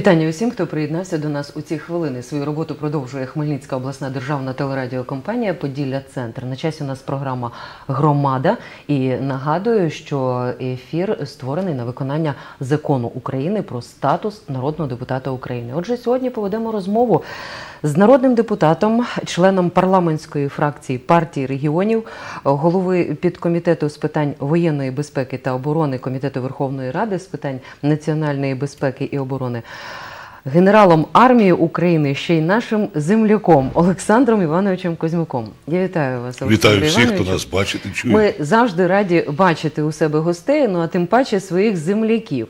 Вітання усім, хто приєднався до нас у ці хвилини. Свою роботу продовжує Хмельницька обласна державна телерадіокомпанія Поділля Центр. На часі у нас програма Громада. І нагадую, що ефір створений на виконання закону України про статус народного депутата України. Отже, сьогодні поведемо розмову з народним депутатом, членом парламентської фракції партії регіонів, голови підкомітету з питань воєнної безпеки та оборони Комітету Верховної Ради з питань національної безпеки і оборони. Генералом армії України ще й нашим земляком Олександром Івановичем Козьмуком. Я вітаю вас. Олександр Вітаю всіх, хто нас бачить і чує. Ми завжди раді бачити у себе гостей, ну а тим паче своїх земляків.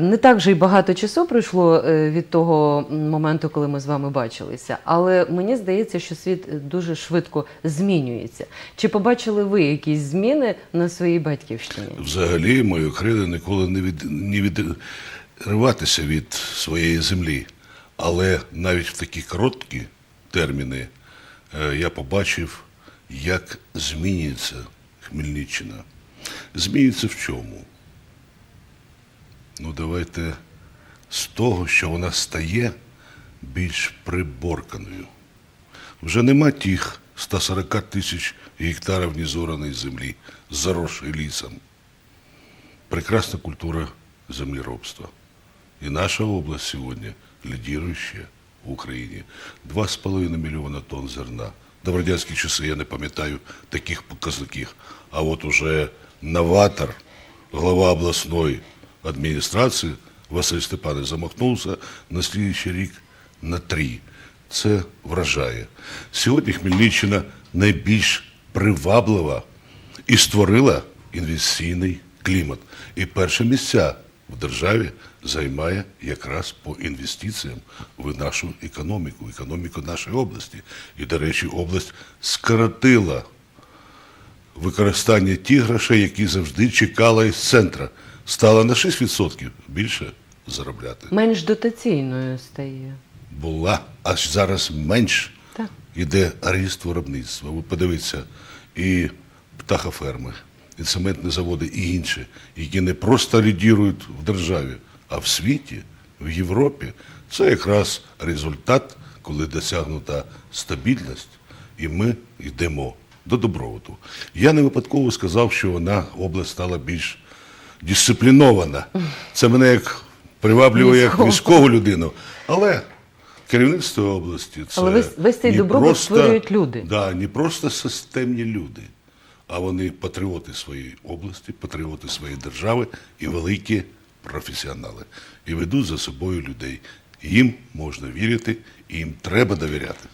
Не так же й багато часу пройшло е, від того моменту, коли ми з вами бачилися, але мені здається, що світ дуже швидко змінюється. Чи побачили ви якісь зміни на своїй батьківщині? Взагалі, моє кредо ніколи не від не відриватися від своєї землі. Але навіть в такі короткі терміни е, я побачив, як змінюється Хмельниччина. Змінюється в чому? Ну, давайте з того, що вона стає більш приборканою. Вже нема тих 140 тисяч гектарів незораної землі, заросшої лісом. Прекрасна культура землеробства. І наша область сьогодні лідіруюча в Україні. 2,5 мільйона тонн зерна. До в радянські часи я не пам'ятаю таких показників. А от уже новатор, глава обласної адміністрації Василь Степанович замахнувся на слідчий рік на три. Це вражає. Сьогодні Хмельниччина найбільш приваблива і створила інвестиційний клімат. І перші місця в державі займає якраз по інвестиціям в нашу економіку, економіку нашої області. І, до речі, область скоротила використання тих грошей, які завжди чекала із центра. Стала на 6% більше заробляти. Менш дотаційною стає. Була, аж зараз менш іде ріст виробництва. Ви подивіться, і птахоферми, і цементні заводи, і інші, які не просто лідірують в державі, а в світі, в Європі. Це якраз результат, коли досягнута стабільність, і ми йдемо до добробуту. Я не випадково сказав, що вона область стала більш дисциплінована. Це мене як приваблює як військову людину. Але керівництво області це Але весь- цей добробут створюють люди. Да, не просто системні люди, а вони патріоти своєї області, патріоти своєї держави і великі професіонали. І ведуть за собою людей. Їм можна вірити, і їм треба довіряти.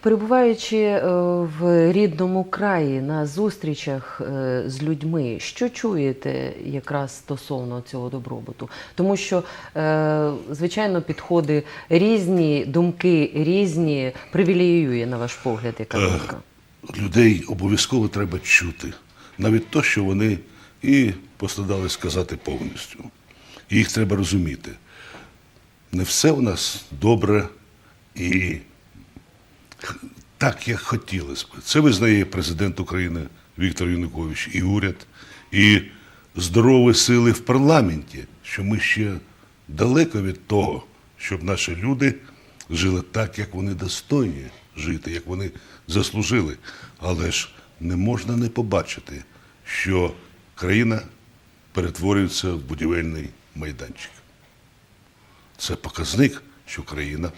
Перебуваючи е, в рідному краї на зустрічах е, з людьми, що чуєте якраз стосовно цього добробуту? Тому що, е, звичайно, підходи різні, думки різні, привілеює, на ваш погляд, яка думка? Людей обов'язково треба чути. Навіть то, що вони і пострадали сказати повністю. Їх треба розуміти. Не все у нас добре і так, як хотілося б. Це визнає президент України Віктор Янукович, і уряд, і здорові сили в парламенті, що ми ще далеко від того, щоб наші люди жили так, як вони достойні жити, як вони заслужили. Але ж не можна не побачити, що країна перетворюється в будівельний майданчик. Це показник, що країна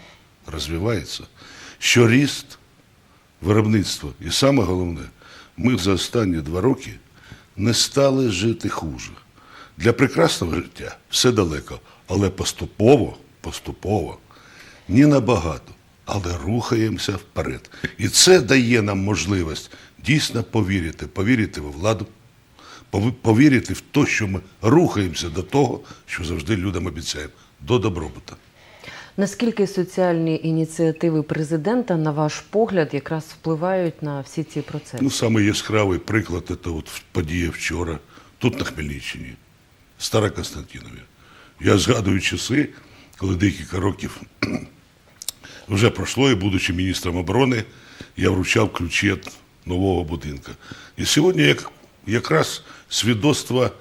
розвивається, що ріст виробництва. І саме головне, ми за останні два роки не стали жити хуже. Для прекрасного життя все далеко, але поступово, поступово, не набагато, але рухаємося вперед. І це дає нам можливість дійсно повірити, повірити в владу, повірити в те, що ми рухаємося до того, що завжди людям обіцяємо, до добробута. Наскільки соціальні ініціативи президента, на ваш погляд, якраз впливають на всі ці процеси? Ну, самий яскравий приклад це от подія вчора, тут на Хмельниччині, Стара Константинові. Я згадую часи, коли декілька років вже пройшло, і будучи міністром оборони, я вручав ключі від нового будинку. І сьогодні як, якраз свідоцтво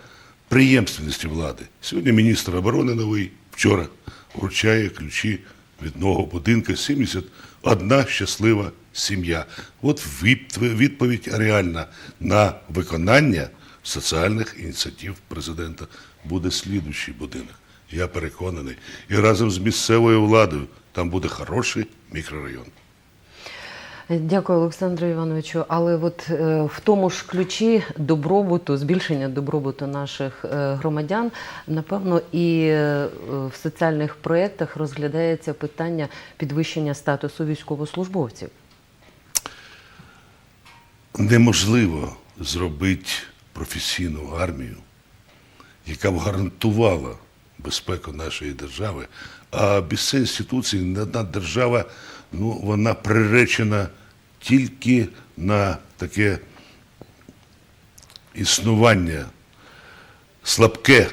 преємственності влади. Сьогодні міністр оборони новий, вчора вручає ключі від нового будинку 71 щаслива сім'я. От відповідь реальна на виконання соціальних ініціатив президента. Буде слідуючий будинок. Я переконаний. І разом з місцевою владою там буде хороший мікрорайон. Дякую, Олександру Івановичу. Але от е, в тому ж ключі добробуту, збільшення добробуту наших е, громадян, напевно, і е, в соціальних проєктах розглядається питання підвищення статусу військовослужбовців. неможливо зробити професійну армію, яка б гарантувала безпеку нашої держави. А без цієї інституції не одна держава, ну, вона приречена тільки на таке існування слабке.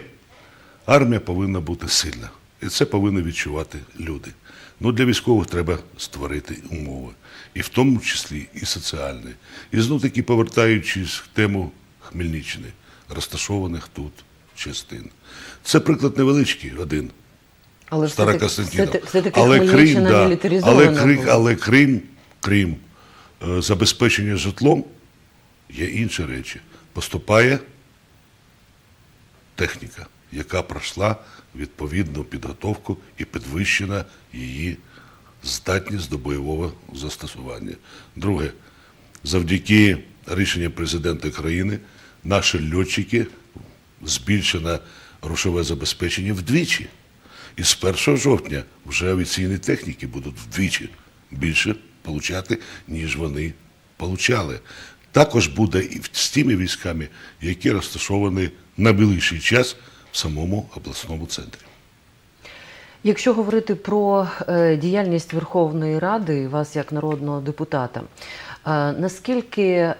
Армія повинна бути сильна. І це повинні відчувати люди. Ну, для військових треба створити умови. І в тому числі і соціальні. І знов таки повертаючись к тему Хмельниччини, розташованих тут частин. Це приклад невеличкий один. Але Стара все-таки, Костянтинов. все- все-таки але Крим, да, але, Крим, але Крим, Крим, е, забезпечення житлом є інші речі. Поступає техніка, яка пройшла відповідну підготовку і підвищена її здатність до бойового застосування. Друге, завдяки рішенням президента країни наші льотчики збільшено грошове забезпечення вдвічі. І з 1 жовтня вже авіаційні техніки будуть вдвічі більше получати, ніж вони получали. Також буде і з тими військами, які розташовані на білийший час в самому обласному центрі. Якщо говорити про е, діяльність Верховної Ради вас як народного депутата, наскільки е,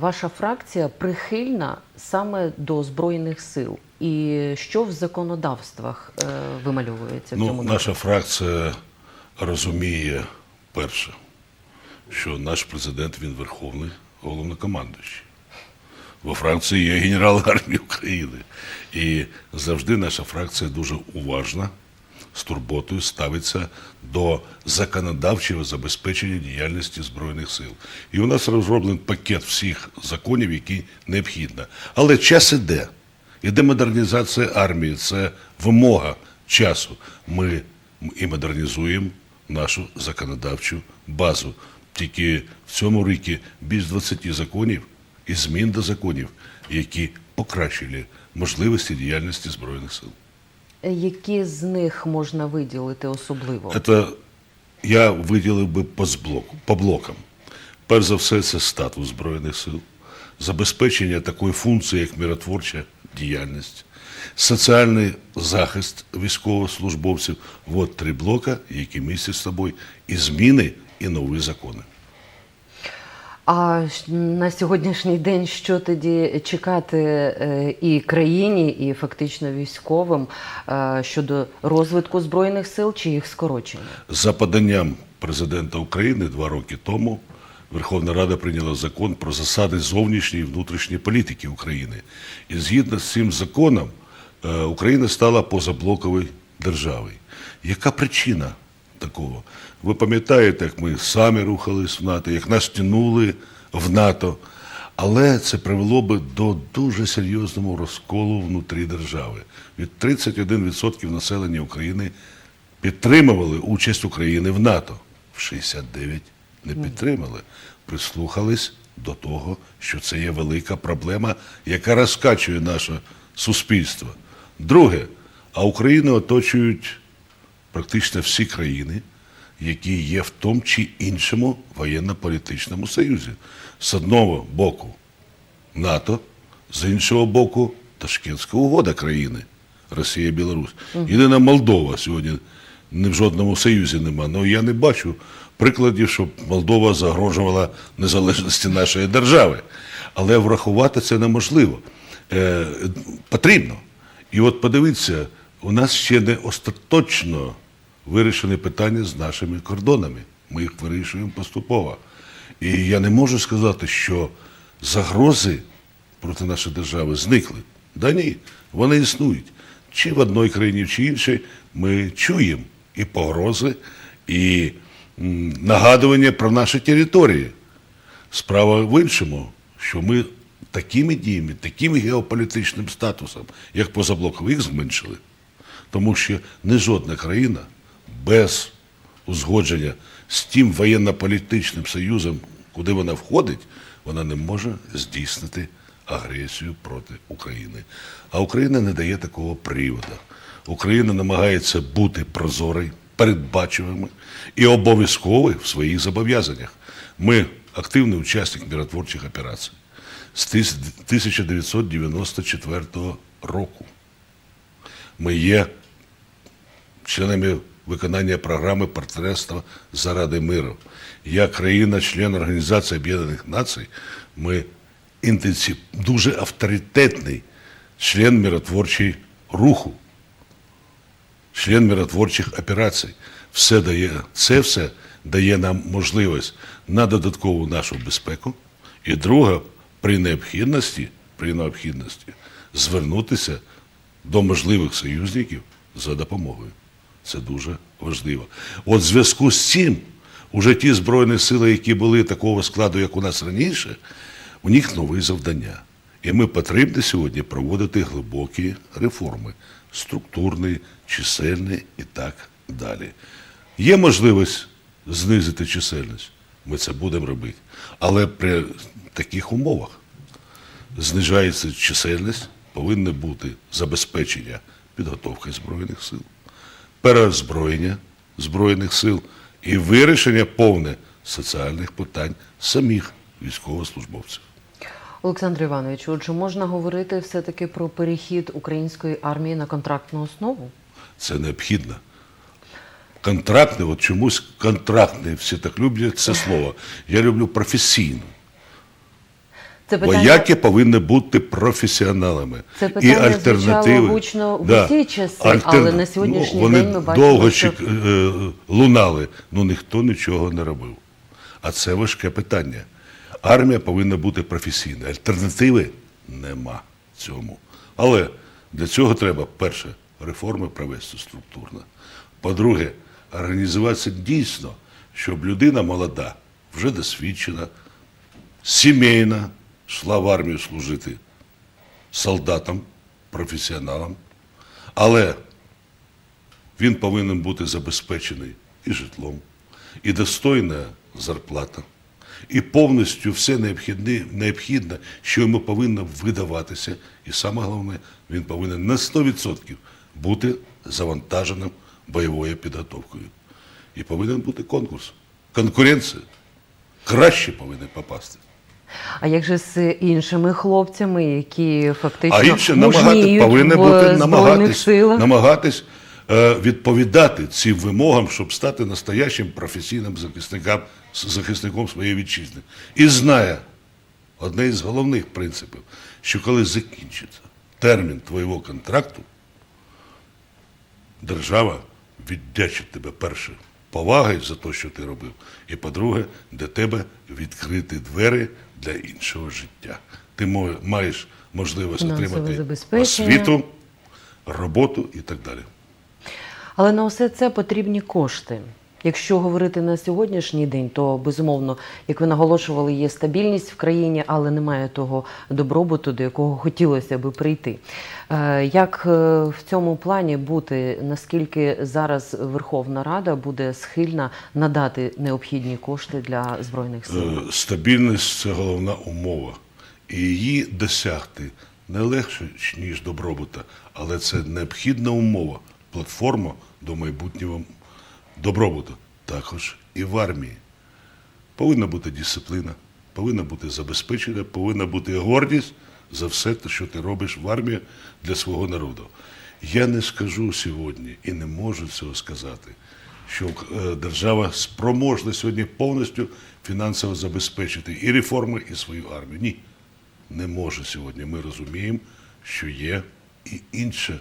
ваша фракція прихильна саме до збройних сил, і що в законодавствах е, вимальовується в Ну, цьому наша фракція розуміє перше, що наш президент він верховний головнокомандуючий. Во Франції є генерал армії України. І завжди наша фракція дуже уважна, з турботою ставиться до законодавчого забезпечення діяльності Збройних сил. І у нас розроблений пакет всіх законів, які необхідно. Але час іде. Іде модернізація армії, це вимога часу. Ми і модернізуємо нашу законодавчу базу. Тільки в цьому році більш 20 законів і змін до законів, які покращили можливості діяльності Збройних сил. Які з них можна виділити особливо? Це я виділив би по, зблоку, по блокам. Перш за все, це статус Збройних сил, забезпечення такої функції, як миротворча діяльність, соціальний захист військовослужбовців. От три блока, які містять з собою і зміни, і нові закони. А на сьогоднішній день що тоді чекати е, і країні, і фактично військовим е, щодо розвитку збройних сил чи їх скорочення? За поданням президента України два роки тому Верховна Рада прийняла закон про засади зовнішньої і внутрішньої політики України. І згідно з цим законом е, Україна стала позаблоковою державою. Яка причина такого? Ви пам'ятаєте, як ми самі рухались в НАТО, як нас тянули в НАТО. Але це привело би до дуже серйозного розколу внутрі держави. Від 31% населення України підтримували участь України в НАТО. В 69% не підтримали. Прислухались до того, що це є велика проблема, яка розкачує наше суспільство. Друге, а Україну оточують практично всі країни, які є в тому чи іншому воєнно-політичному союзі. З одного боку НАТО, з іншого боку Ташкентська угода країни Росія, Білорусь. Єдина Молдова сьогодні не в жодному союзі нема. Ну я не бачу прикладів, щоб Молдова загрожувала незалежності нашої держави. Але врахувати це неможливо. Е, потрібно. І от подивіться, у нас ще не остаточно вирішені питання з нашими кордонами. Ми їх вирішуємо поступово. І я не можу сказати, що загрози проти нашої держави зникли. Да ні, вони існують. Чи в одній країні, чи іншій, ми чуємо і погрози, і нагадування про наші території. Справа в іншому, що ми такими діями, таким геополітичним статусом, як позаблокових, зменшили. Тому що не жодна країна без узгодження з тим воєнно-політичним союзом, куди вона входить, вона не може здійснити агресію проти України. А Україна не дає такого приводу. Україна намагається бути прозорою, передбачуваними і обов'язковою в своїх зобов'язаннях. Ми активний учасник миротворчих операцій з 1994 року. Ми є членами виконання програми партнерства заради миру. Як країна-член Організації Об'єднаних Націй, ми інтенсив, дуже авторитетний член миротворчого руху, член миротворчих операцій. Все дає, це все дає нам можливість на додаткову нашу безпеку. І друге, при необхідності, при необхідності звернутися до можливих союзників за допомогою. Це дуже важливо. От в зв'язку з цим, уже ті Збройні сили, які були такого складу, як у нас раніше, у них нові завдання. І ми потрібні сьогодні проводити глибокі реформи, структурні, чисельні і так далі. Є можливість знизити чисельність, ми це будемо робити. Але при таких умовах знижається чисельність, повинно бути забезпечення підготовки Збройних сил, переозброєння Збройних сил і вирішення повне соціальних питань самих військовослужбовців. Олександр Іванович, отже, можна говорити все-таки про перехід української армії на контрактну основу? Це необхідно. Контрактне, от чомусь контрактне, всі так люблять це слово. Я люблю професійно. Це Вояки повинні бути професіоналами. Це питання звучало гучно в усі часи, але на сьогоднішній ну, вони день ми бачимо, довго що- е, лунали, ну ніхто нічого не робив. А це важке питання. Армія повинна бути професійна. Альтернативи нема цьому. Але для цього треба, перше, реформи провести структурно. По-друге, організуватися дійсно, щоб людина молода, вже досвідчена, сімейна, йшла в армію служити солдатом, професіоналом, але він повинен бути забезпечений і житлом, і достойна зарплата, і повністю все необхідне, необхідне, що йому повинно видаватися. І саме головне, він повинен на 100% бути завантаженим бойовою підготовкою. І повинен бути конкурс, конкуренція. Краще повинен попасти. А як же з іншими хлопцями, які фактично А інші намагати, повинні бути намагатись, намагатись е, відповідати цим вимогам, щоб стати настоящим професійним захисником, захисником своєї вітчизни. І знає одне із головних принципів, що коли закінчиться термін твого контракту, держава віддячить тебе перше повагою за те, що ти робив, і по-друге, для тебе відкрити двері для іншого життя. Ти маєш можливість отримати освіту, роботу і так далі. Але на усе це потрібні кошти. Якщо говорити на сьогоднішній день, то безумовно, як ви наголошували, є стабільність в країні, але немає того добробуту, до якого хотілося би прийти. Е, Як е, в цьому плані бути, наскільки зараз Верховна Рада буде схильна надати необхідні кошти для збройних сил? Е, Стабільність це головна умова. І її досягти не легше, ніж добробута, але це необхідна умова, платформа до майбутнього добробуту. Також і в армії. Повинна бути дисципліна, повинна бути забезпечення, повинна бути гордість за все те, що ти робиш в армії для свого народу. Я не скажу сьогодні і не можу цього сказати, що е, держава спроможна сьогодні повністю фінансово забезпечити і реформи, і свою армію. Ні, не може сьогодні. Ми розуміємо, що є і інша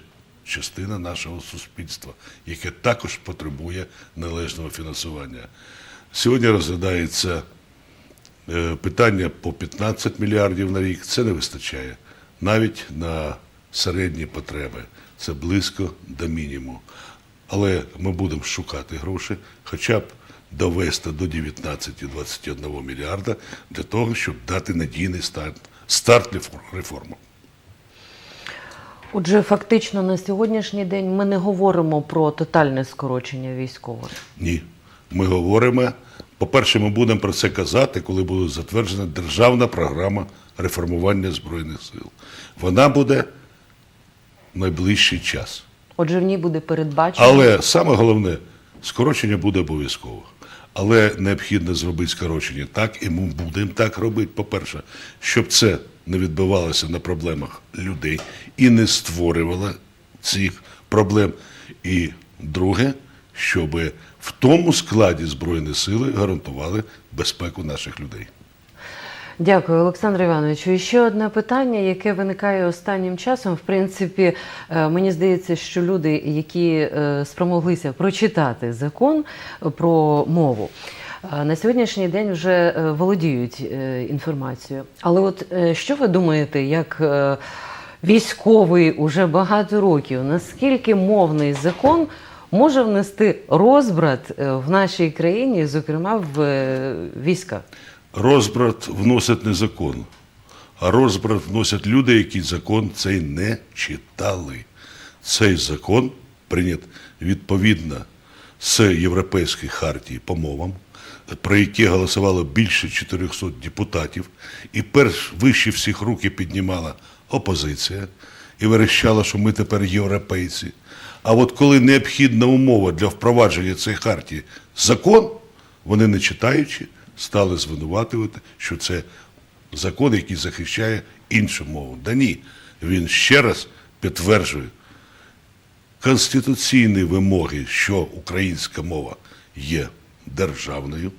частина нашого суспільства, яке також потребує належного фінансування. Сьогодні розглядається е, питання по 15 мільярдів на рік. Це не вистачає. Навіть на середні потреби. Це близько до мінімуму. Але ми будемо шукати гроші, хоча б довести до 19-21 мільярда для того, щоб дати надійний старт, старт реформам. Отже, фактично на сьогоднішній день ми не говоримо про тотальне скорочення військових. Ні. Ми говоримо, по-перше, ми будемо про це казати, коли буде затверджена державна програма реформування Збройних сил. Вона буде в найближчий час. Отже, в ній буде передбачено. Але саме головне, скорочення буде обов'язково. Але необхідно зробити скорочення так, і ми будемо так робити. По-перше, щоб це не відбивалося на проблемах людей і не створювало цих проблем. І друге, щоб в тому складі Збройні сили гарантували безпеку наших людей. Дякую, Олександр Івановичу. І ще одне питання, яке виникає останнім часом. В принципі, е, мені здається, що люди, які е, спромоглися прочитати закон про мову, на сьогоднішній день вже е, володіють е, інформацією. Але от е, що ви думаєте, як військовий уже багато років, наскільки мовний закон може внести розбрат в нашій країні, зокрема в військах? Розбрат вносить не закон, а розбрат вносять люди, які закон цей не читали. Цей закон прийнят відповідно з Європейської хартії по мовам, про які голосувало більше 400 депутатів, і перш вище всіх руки піднімала опозиція і верещала, що ми тепер європейці. А от коли необхідна умова для впровадження цієї хартії закон, вони не читаючи, стали звинуватувати, що це закон, який захищає іншу мову. Да ні, він ще раз підтверджує конституційні вимоги, що українська мова є державною,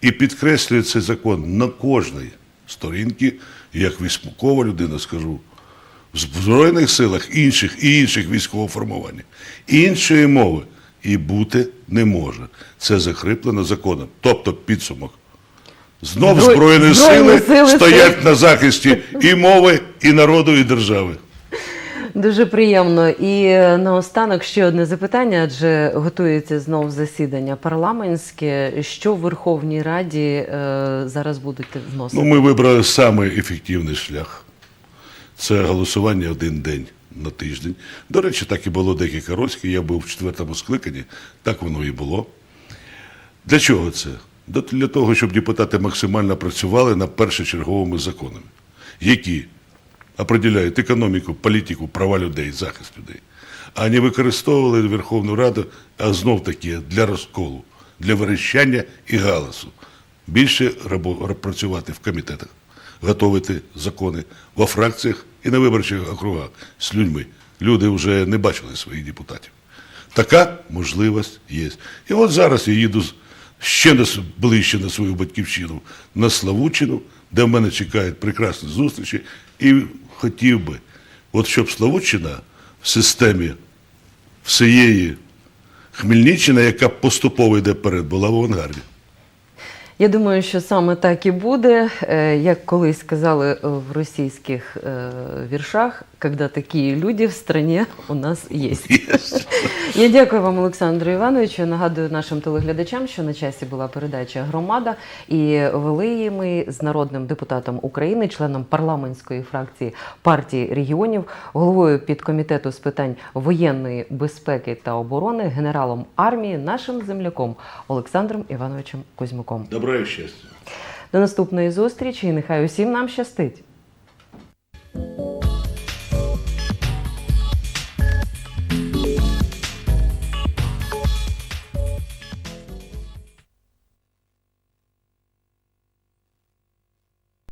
і підкреслює цей закон на кожній сторінці, як військова людина скажу, в Збройних силах інших і інших військового формування. Іншої мови і бути не може. Це закріплено законом. Тобто підсумок. Знов Збройні, Збройні сили, сили стоять на захисті і мови, і народу, і держави. Дуже приємно. І наостанок ще одне запитання, адже готується знов засідання парламентське. Що в Верховній Раді е, зараз будете вносити? Ну, ми вибрали самий ефективний шлях. Це голосування один день на тиждень. До речі, так і було декілька років. Я був в четвертому скликанні, так воно і було. Для чого це? Для того, щоб депутати максимально працювали над першочерговими законами, які определяють економіку, політику, права людей, захист людей, а не використовували Верховну Раду, а знов таки для розколу, для верещання і галасу. Більше працювати в комітетах, готувати закони во фракціях і на виборчих округах з людьми. Люди вже не бачили своїх депутатів. Така можливість є. І от зараз я їду ще на, ближче на свою батьківщину, на Славучину, де в мене чекають прекрасні зустрічі. І хотів би, от щоб Славучина в системі всієї Хмельниччини, яка поступово йде вперед, була в авангарді. Я думаю, що саме так і буде. Е, Як колись сказали в російських е, віршах, коли такі люди в страні у нас є. Я дякую вам, Олександру Івановичу. Нагадую нашим телеглядачам, що на часі була передача Громада, і вели її ми з народним депутатом України, членом парламентської фракції партії регіонів, головою підкомітету з питань воєнної безпеки та оборони, генералом армії, нашим земляком Олександром Івановичем Кузьмуком добра і щастя. До наступної зустрічі і нехай усім нам щастить.